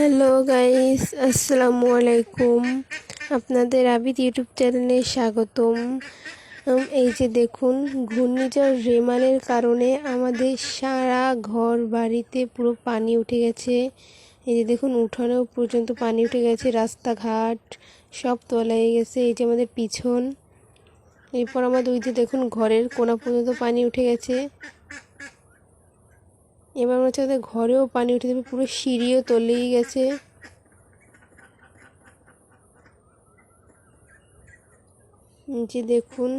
Hello guys আসসালামু আলাইকুম আপনাদের আবিদ ইউটিউব চ্যানেলে স্বাগতম। এই যে দেখুন, ঘূর্ণিঝড় রেমানের কারণে আমাদের সারা ঘর বাড়িতে পুরো পানি উঠে গেছে। এই যে দেখুন, উঠানেও পর্যন্ত পানি উঠে গেছে, রাস্তাঘাট সব তলায় গেছে। এই যে আমাদের পিছন। এরপর আমাদের ওই যে দেখুন, ঘরের কোনা পর্যন্ত পানি উঠে গেছে। এবার মনে হচ্ছে ওদের ঘরেও পানি উঠে যাবে পুরো সিঁড়িও তলেই গেছে। নিচে দেখুন,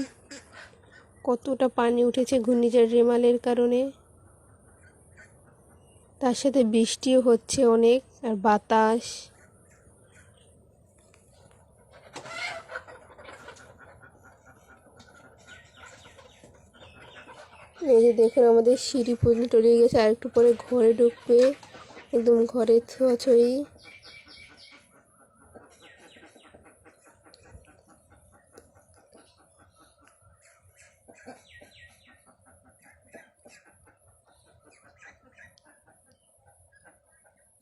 কতটা পানি উঠেছে ঘূর্ণিঝড় রেমালের কারণে। তার সাথে বৃষ্টিও হচ্ছে অনেক, আর বাতাস। এই যে দেখুন আমাদের সিঁড়ি পর্যন্ত টলিয়ে গেছে, আর একটু পরে ঘরে ঢুকবে। একদম ঘরে ছোঁয়াছড়ি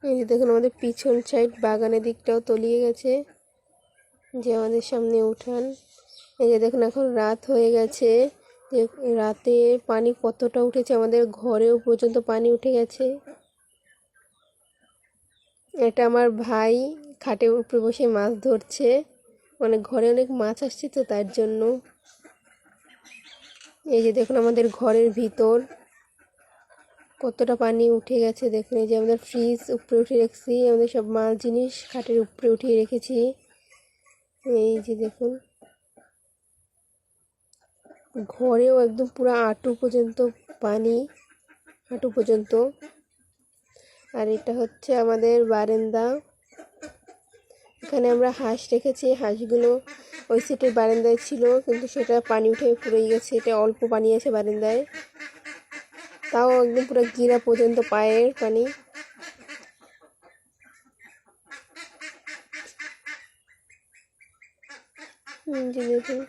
এই যে দেখুন আমাদের পিছন সাইড বাগানের দিকটাও তলিয়ে গেছে, যে আমাদের সামনে উঠান। এই যে দেখুন এখন রাত হয়ে গেছে। রাতে পানি কতটা উঠেছে? আমাদের ঘরেও পর্যন্ত পানি উঠে গেছে। এটা আমার ভাই খাটের উপরে বসে মাছ ধরছে। মানে ঘরে অনেক মাছ আসছে তো, তার জন্য। এই যে দেখুন, আমাদের ঘরের ভিতর কতটা পানি উঠে গেছে। দেখুন, এই যে আমাদের ফ্রিজ উপরে উঠে রেখেছি। আমাদের সব মাল জিনিস খাটের উপরে উঠিয়ে রেখেছি। এই যে দেখুন ঘরেও একদম পুরো আঁটু পর্যন্ত পানি হাঁটু পর্যন্ত। আর এটা হচ্ছে আমাদের বারান্দা। এখানে আমরা হাঁস রেখেছি, হাঁসগুলো ওই সিটের বারান্দায় ছিল, কিন্তু সেটা পানি উঠে পুরোই গেছে, এটা অল্প পানি আছে বারান্দায়। তাও একদম পুরো গিরা পর্যন্ত পায়ের পানি। দেখুন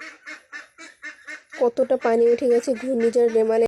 কতটা পানি উঠে গেছে ঘূর্ণিঝড় রেমালে